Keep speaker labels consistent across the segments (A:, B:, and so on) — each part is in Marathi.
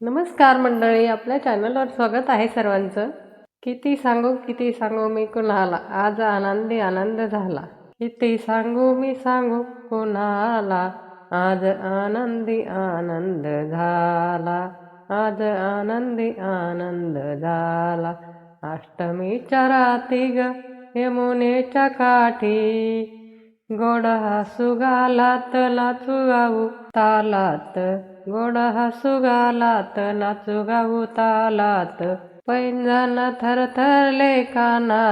A: नमस्कार मंडळी आपल्या चॅनलवर स्वागत आहे सर्वांचं. किती सांगू किती सांगू मी कुणाला? आज आनंदी आनंद झाला. किती सांगू मी सांगू कुणाला? आज आनंदी आनंद झाला. आज आनंदी आनंद झाला. अष्टमीच्या राती ग यमुनेच्या काठी. गोड हसू गालात नाचू गाऊ तालात. गोड हसू गालात नाचू गाऊ तालात. पैंजण थरथरले काना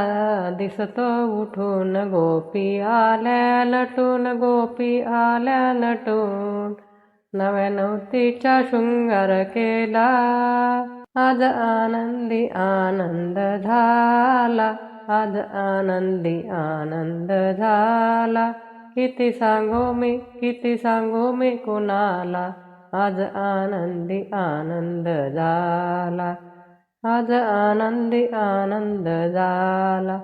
A: दिसतो उठून. गोपी आल्या नटून गोपी आल्या नटून नव्या नवतीचा शृंगार केला. आज आनंदी आनंद झाला. आज आनंदी आनंद झाला. किती सांगू मी किती सांगू मी कुणाला? आज आनंदी आनंद झाला. आज आनंदी आनंद झाला.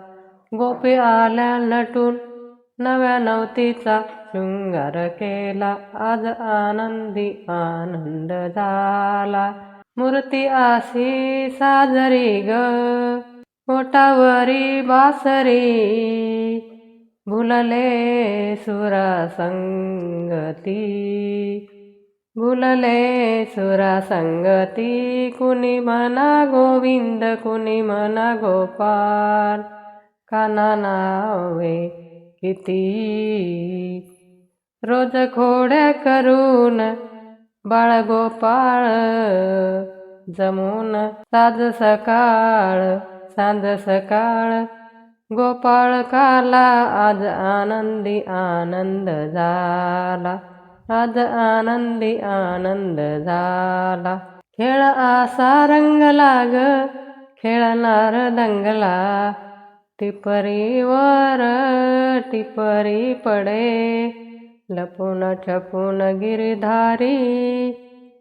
A: गोपी आल्या नटून नव्या नवतीचा शृंगार केला. आज आनंदी आनंद झाला. मूर्ती आशी साजरी ग. ओटावरी बासरी. भुलले सुरा संगती भुलले सुरा संगती कुणी म्हणा गोविंद कुणी म्हणा गोपाल. काना नावे किती? रोज खोड्या करून बाळगोपाळ जमून साज सकाळ सांज सकाळ. गोपाळ काला आज आनंदी आनंद झाला. आज आनंदी आनंद झाला. खेळ आसा रंगला ग खेळणार दंगला. टिपरीवर टिपरी पडे. लपून छपून गिरधारी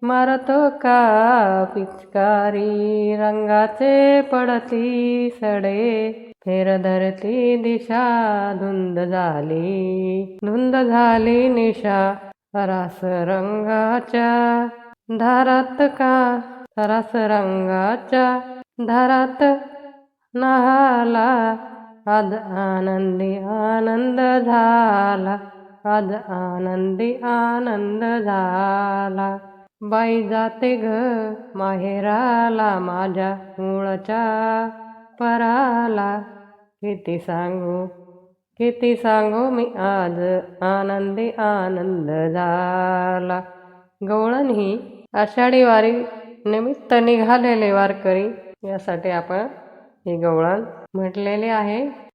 A: मारतो का पिचकारी. रंगाचे पडती सडे फेर धरती दिशा धुंद झाली. धुंद झाली निशा. रस रंगाच्या धारात का? रस रंगाच्या धारात नहाला. आज आनंदी आनंद झाला. आज आनंदी आनंद झाला. बाई जाते ग माहेराला माझ्या मुळच्या पराला. किती सांगू? किती सांगू मी आज आनंदी आनंद झाला गवळण ही आषाढी वारी निमित्त निघालेले वारकरी यासाठी आपण ही गवळण म्हटलेली आहे.